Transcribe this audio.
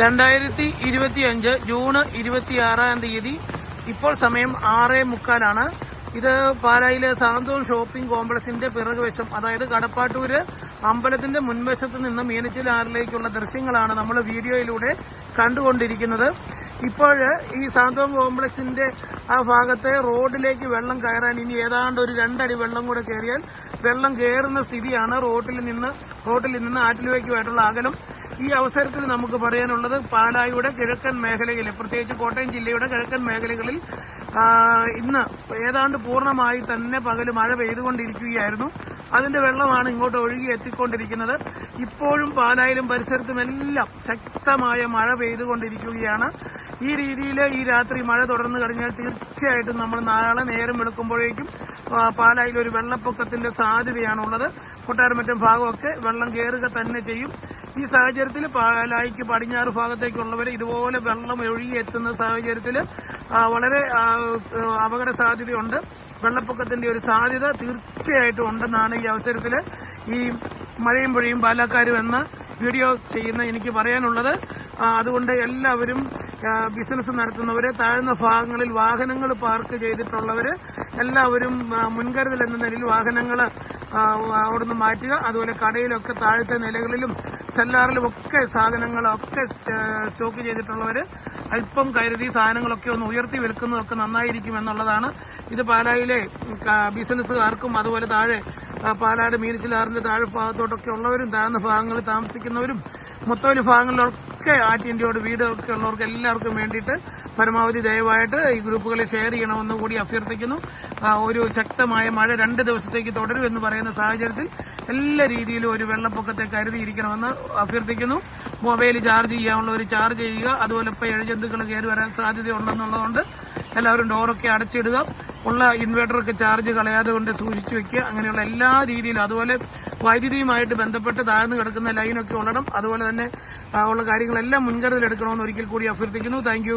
രണ്ടായിരത്തി ഇരുപത്തിയഞ്ച് ജൂണ് ഇരുപത്തിയാറാം തീയതി. ഇപ്പോൾ സമയം ആറേ മുക്കാലാണ്. ഇത് പാലായിലെ സാന്തോം ഷോപ്പിംഗ് കോംപ്ലക്സിന്റെ പിറകുവശം അതായത് കടപ്പാട്ടൂര് അമ്പലത്തിന്റെ മുൻവശത്ത് നിന്ന് മീനച്ചിലാറിലേക്കുള്ള ദൃശ്യങ്ങളാണ് നമ്മൾ വീഡിയോയിലൂടെ കണ്ടുകൊണ്ടിരിക്കുന്നത്. ഇപ്പോൾ ഈ സാന്തോം കോംപ്ലക്സിന്റെ ആ ഭാഗത്തെ റോഡിലേക്ക് വെള്ളം കയറാൻ ഇനി ഏതാണ്ട് ഒരു രണ്ടടി വെള്ളം കൂടെ കയറിയാൽ വെള്ളം കയറുന്ന സ്ഥിതിയാണ് റോഡിൽ നിന്ന് റോഡിൽ നിന്ന് ആറ്റിലേക്കുമായിട്ടുള്ള അകലം. ഈ അവസരത്തിൽ നമുക്ക് പറയാനുള്ളത് പാലായുടെ കിഴക്കൻ മേഖലയിൽ പ്രത്യേകിച്ച് കോട്ടയം ജില്ലയുടെ കിഴക്കൻ മേഖലകളിൽ ഇന്ന് ഏതാണ്ട് പൂർണമായി തന്നെ പകൽ മഴ പെയ്തുകൊണ്ടിരിക്കുകയായിരുന്നു. അതിന്റെ വെള്ളമാണ് ഇങ്ങോട്ട് ഒഴുകി എത്തിക്കൊണ്ടിരിക്കുന്നത്. ഇപ്പോഴും പാലായിലും പരിസരത്തും എല്ലാം ശക്തമായ മഴ പെയ്തുകൊണ്ടിരിക്കുകയാണ്. ഈ രീതിയിൽ ഈ രാത്രി മഴ തുടർന്നു കഴിഞ്ഞാൽ തീർച്ചയായിട്ടും നമ്മൾ നാളെ നേരം വെളുക്കുമ്പോഴേക്കും പാലായിൽ ഒരു വെള്ളപ്പൊക്കത്തിന്റെ സാധ്യതയാണുള്ളത്. കൊട്ടാരമറ്റം ഭാഗമൊക്കെ വെള്ളം കയറുക തന്നെ ചെയ്യും. ഈ സാഹചര്യത്തിൽ പാലായിക്ക് പടിഞ്ഞാറ് ഭാഗത്തേക്കുള്ളവർ ഇതുപോലെ വെള്ളം ഒഴുകി എത്തുന്ന സാഹചര്യത്തിൽ വളരെ അപകട സാധ്യതയുണ്ട്. വെള്ളപ്പൊക്കത്തിന്റെ ഒരു സാധ്യത തീർച്ചയായിട്ടും ഉണ്ടെന്നാണ് ഈ അവസരത്തിൽ ഈ മഴയും പുഴയും പാലക്കാരും എന്ന വീഡിയോ ചെയ്യുന്ന എനിക്ക് പറയാനുള്ളത്. അതുകൊണ്ട് എല്ലാവരും ബിസിനസ് നടത്തുന്നവര് താഴ്ന്ന ഭാഗങ്ങളിൽ വാഹനങ്ങൾ പാർക്ക് ചെയ്തിട്ടുള്ളവര് എല്ലാവരും മുൻകരുതൽ എന്ന നിലയിൽ വാഹനങ്ങൾ അവിടുന്ന് മാറ്റുക. അതുപോലെ കടയിലൊക്കെ താഴത്തെ നിലകളിലും സെല്ലാറിലും ഒക്കെ സാധനങ്ങളൊക്കെ സ്റ്റോക്ക് ചെയ്തിട്ടുള്ളവർ അല്പം കരുതി സാധനങ്ങളൊക്കെ ഒന്ന് ഉയർത്തി വിൽക്കുന്നതൊക്കെ നന്നായിരിക്കും എന്നുള്ളതാണ്. ഇത് പാലായിലെ ബിസിനസ്സുകാർക്കും അതുപോലെ താഴെ പാലാട് മീനച്ചിലാറിന്റെ താഴെ ഭാഗത്തോട്ടൊക്കെ ഉള്ളവരും താഴ്ന്ന ഭാഗങ്ങളിൽ താമസിക്കുന്നവരും മൊത്തം ഭാഗങ്ങളിലൊക്കെ ആറ്റിന്റെയോട് വീടൊക്കെ ഉള്ളവർക്ക് എല്ലാവർക്കും വേണ്ടിയിട്ട് പരമാവധി ദയവായിട്ട് ഈ ഗ്രൂപ്പുകളെ ഷെയർ ചെയ്യണമെന്ന് കൂടി അഭ്യർത്ഥിക്കുന്നു. ഒരു ശക്തമായ മഴ രണ്ട് ദിവസത്തേക്ക് തുടരുമെന്ന് പറയുന്ന സാഹചര്യത്തിൽ എല്ലാ രീതിയിലും ഒരു വെള്ളപ്പൊക്കത്തെ കരുതിയിരിക്കണമെന്ന് അഭ്യർത്ഥിക്കുന്നു. മൊബൈൽ ചാർജ് ചെയ്യാനുള്ള ഒരു ചാർജ് ചെയ്യുക അതുപോലെ ഇപ്പോൾ ഇഴജന്തുക്കൾ കയറി വരാൻ സാധ്യതയുണ്ടെന്നുള്ളതുകൊണ്ട് എല്ലാവരും ഡോറൊക്കെ അടച്ചിടുക. ഉള്ള ഇൻവെർട്ടറൊക്കെ ചാർജ് കളയാതെ കൊണ്ട് സൂക്ഷിച്ചു വെക്കുക. അങ്ങനെയുള്ള എല്ലാ രീതിയിലും അതുപോലെ വൈദ്യുതിയുമായിട്ട് ബന്ധപ്പെട്ട് താഴ്ന്നു കിടക്കുന്ന ലൈനൊക്കെ ഉള്ളണം. അതുപോലെ തന്നെ ഉള്ള കാര്യങ്ങളെല്ലാം മുൻകരുതലെടുക്കണമെന്ന് ഒരിക്കൽ കൂടി അഭ്യർത്ഥിക്കുന്നു. താങ്ക്